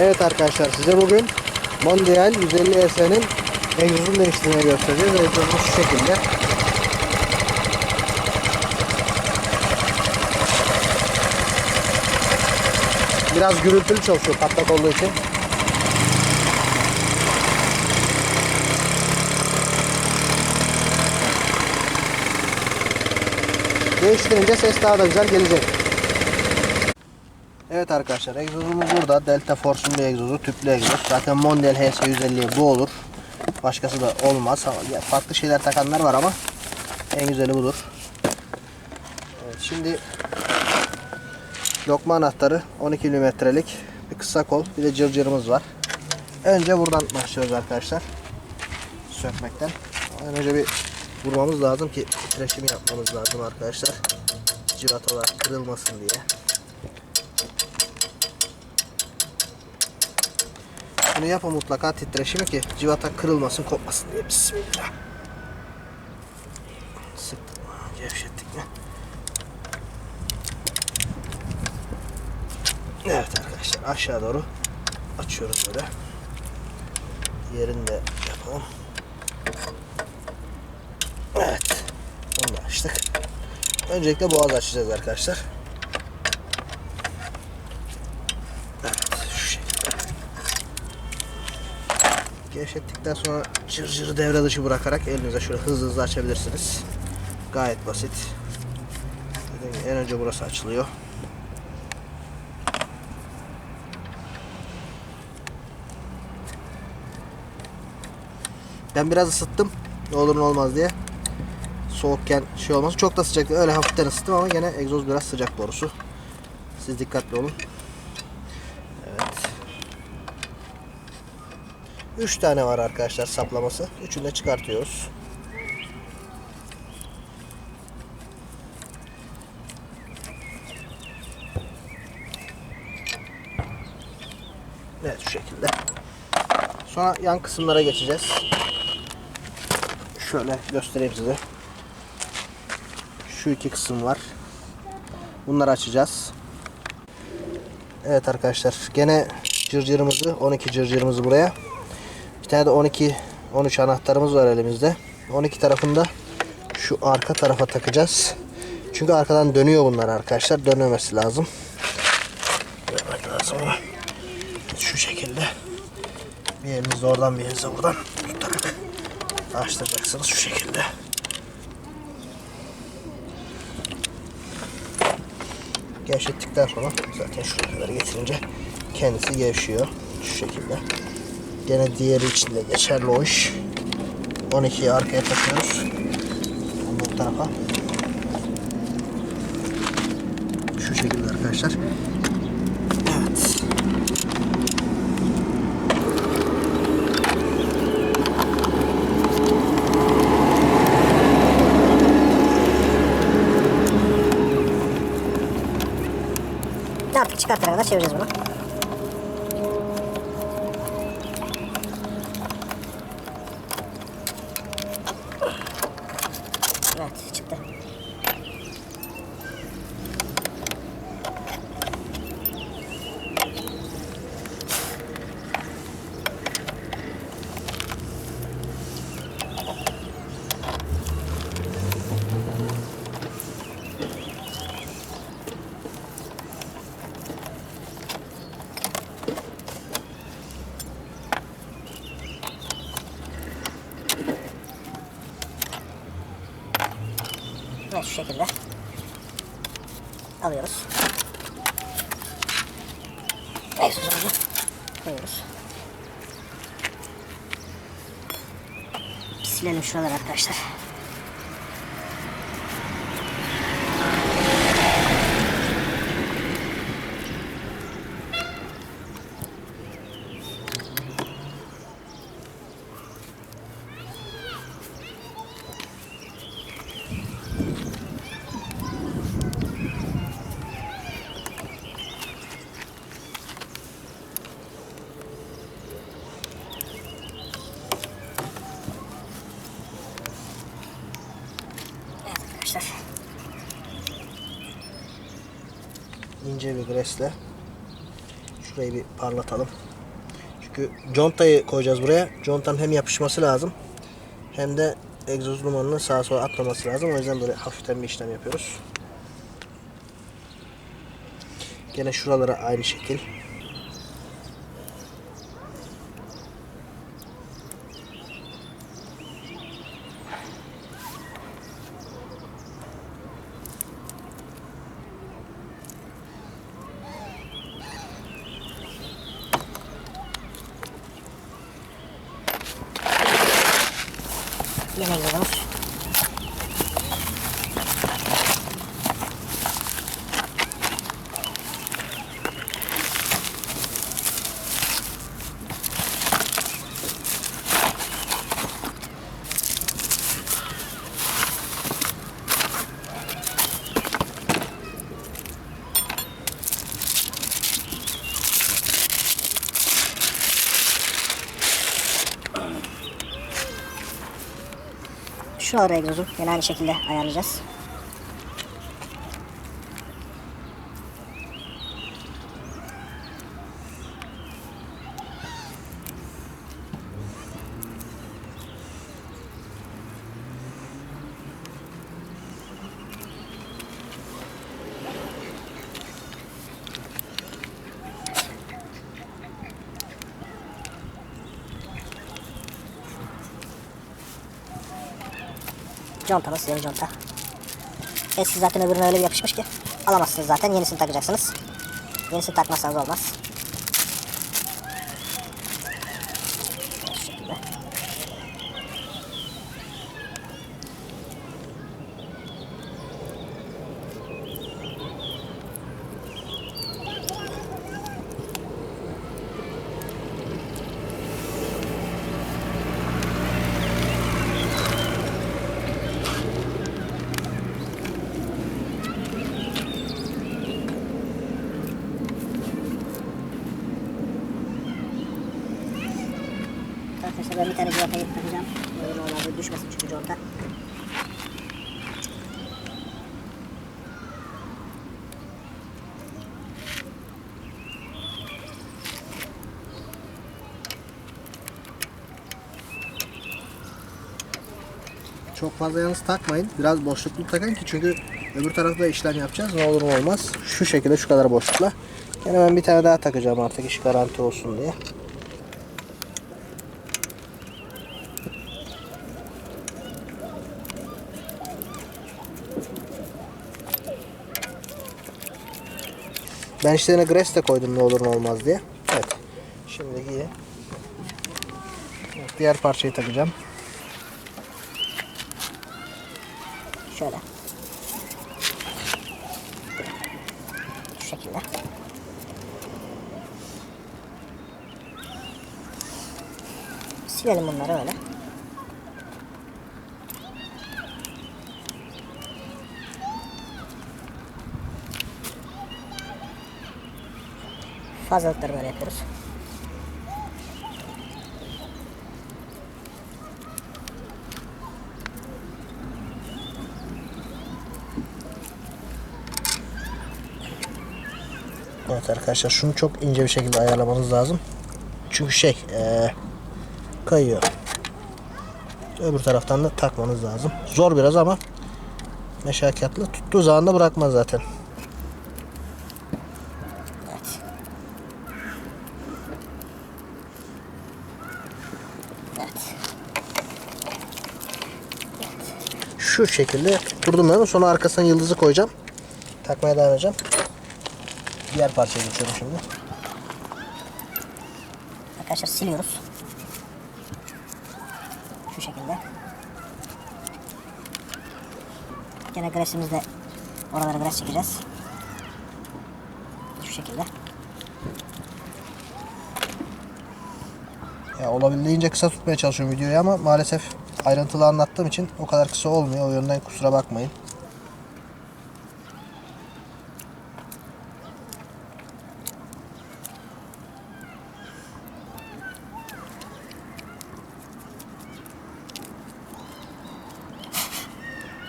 Evet arkadaşlar size bugün Mondial 150 SE'nin egzozunu değiştirmeyi göstereceğiz. Egzozumuz şu şekilde. Biraz gürültülü çalışıyor patlak olduğu için. Değiştirince ses daha da güzel gelecek. Evet arkadaşlar egzozumuz burada. Delta Force'un bir egzozu. Tüplü egzoz. Zaten Mondial HS150 bu olur. Başkası da olmaz. Farklı şeyler takanlar var ama en güzeli budur. Evet, şimdi lokma anahtarı 12 milimetrelik bir kısa kol bir de cırcırımız var. Önce buradan başlıyoruz arkadaşlar. Sökmekten. Önce bir vurmamız lazım ki titreşimi yapmamız lazım arkadaşlar. Civatalar kırılmasın diye. Bunu yapın mutlaka titreşimi ki civata kırılmasın kopmasın diye. Bismillah. Sıktık mı? Gevşettik mi? Evet arkadaşlar aşağı doğru açıyoruz böyle. Yerini de yapalım. Evet. Bunu da açtık. Öncelikle boğaz açacağız arkadaşlar. Evet şu şekilde. Gevşettikten sonra cırcırı devre dışı bırakarak elinize şöyle hızlı hızlı açabilirsiniz. Gayet basit. En önce burası açılıyor. Ben biraz ısıttım. Ne olur ne olmaz diye. Soğukken şey olmaz. Çok da sıcak. Öyle hafiften ısıttım ama gene egzoz biraz sıcak doğrusu. Siz dikkatli olun. Evet. 3 tane var arkadaşlar saplaması. Üçünü de çıkartıyoruz. Evet şu şekilde. Sonra yan kısımlara geçeceğiz. Şöyle göstereyim size. Şu iki kısım var. Bunları açacağız. Evet arkadaşlar. Gene cırcırımızı 12 cırcırımızı buraya. Bir tane de 12 13 anahtarımız var elimizde. 12 tarafında şu arka tarafa takacağız. Çünkü arkadan dönüyor bunlar arkadaşlar. Dönmemesi lazım. Dönmek lazım. Şu şekilde. Bir elinizde oradan bir elinizde buradan tutarak açtıracaksınız şu şekilde. Gevşettikten sonra zaten şuraya kadar getirince kendisi gevşiyor. Şu şekilde. Gene diğeri için de geçerli o iş. 12'yi arkaya takıyoruz. Bu tarafa. Şu şekilde arkadaşlar. Evet. Artık çıkartana kadar çevireceğiz bunu. Evet şu şekilde. Alıyoruz. Egzozumuzu koyuyoruz. Bir Silelim şuraları arkadaşlar. Evet arkadaşlar. Bir gresle şu Şurayı bir parlatalım. Çünkü contayı koyacağız buraya. Contanın hem yapışması lazım hem de egzoz dumanının sağa sola atmaması lazım. O yüzden böyle hafiften bir işlem yapıyoruz. Gene şuralara aynı şekil. ಚೆನ್ನಾಗಿದೆ madam Şuralara egzozu yine aynı şekilde ayarlayacağız. Contamız yeni conta. Eski zaten öbürüne öyle bir yapışmış ki alamazsınız zaten yenisini takacaksınız. Yenisini takmazsanız olmaz. Tane civatayı takacağım. Böyle normalde düşmesin çünkü conta. Çok fazla yalnız takmayın. Biraz boşluklu takın ki çünkü öbür tarafta işlem yapacağız. Ne olur ne olmaz. Şu şekilde şu kadar boşlukla. Yine ben bir tane daha takacağım artık iş garanti olsun diye. Ben işlerine gres de koydum ne olur ne olmaz diye. Evet. Şimdi iyi. Evet, diğer parçayı takacağım. Şöyle. Şu şekilde. Silelim bunları öyle. Fazlalıkları böyle yapıyoruz. Evet arkadaşlar şunu çok ince bir şekilde ayarlamanız lazım. Çünkü şey eee, kayıyor. Öbür taraftan da takmanız lazım. Zor biraz ama meşakkatli. Tuttuğu zaman da bırakmaz zaten. Evet. Evet. Şu şekilde durdum ben. Sonra arkasına yıldızı koyacağım. Takmaya devam edeceğim. Diğer parçaya geçiyorum şimdi. Arkadaşlar siliyoruz. Şu şekilde. Gene gresimizde oralara gres çekeceğiz. Şu şekilde. Ya olabildiğince kısa tutmaya çalışıyorum videoyu ama maalesef ayrıntılı anlattığım için o kadar kısa olmuyor. O yönden kusura bakmayın.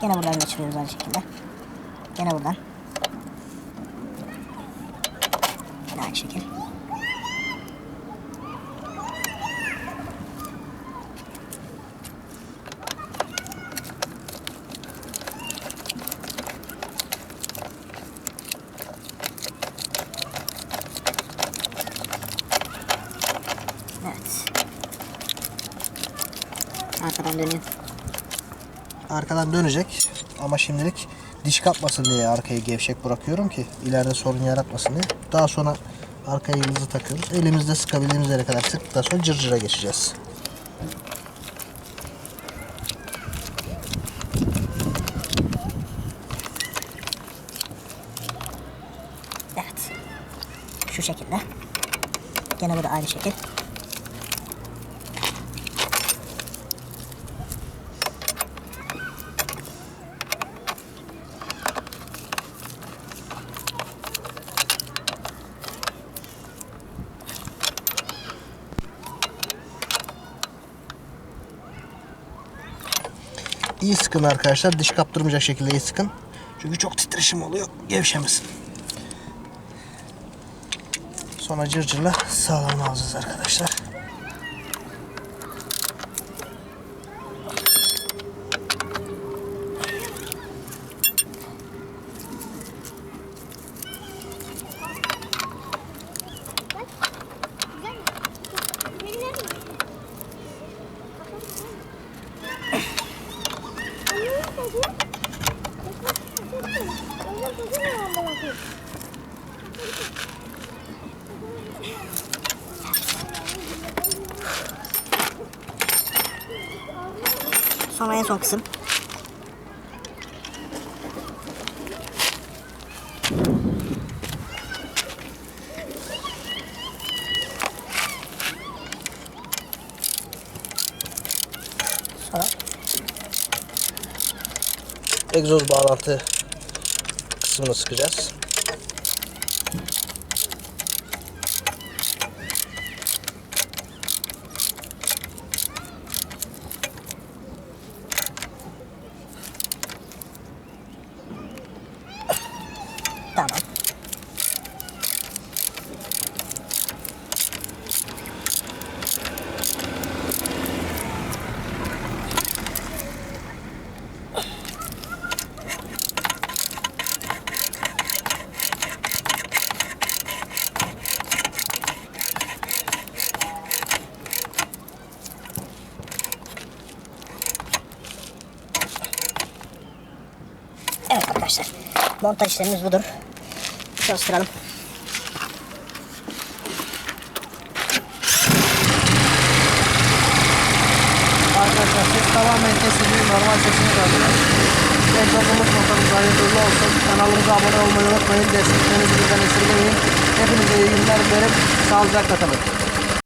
Gene buradan geçiriyoruz aynı şekilde. Gene buradan. Yine aynı şekil. Arkadan dönüyor. Arkadan dönecek ama şimdilik diş kapmasın diye arkayı gevşek bırakıyorum ki ileride sorun yaratmasın diye. Daha sonra arkaya yıldızı takıyoruz. Elimizde sıkabildiğimiz yere kadar sıktıktan sonra cırcıra geçeceğiz. Evet. Şu şekilde. Gene bu da aynı şekil. İyi sıkın arkadaşlar. Diş kaptırmayacak şekilde iyi sıkın. Çünkü çok titreşim oluyor. Gevşemesin. Sonra cırcırla sağlam alacağız arkadaşlar. Sonra en son kısım. Sonra Egzoz bağlantı kısmını sıkacağız. Arkadaşlar. Montaj işlemimiz budur. Çalıştıralım. Arkadaşlar ses tamamen kesildi. Normal sesini kalıyor. Egzozumuz motorumuz hayırlı olsun. Kanalımıza abone olmayı unutmayın. Desteklerinizi bizden esirgemeyin. Hepinize iyi günler dilerim. Sağlıcakla kalın.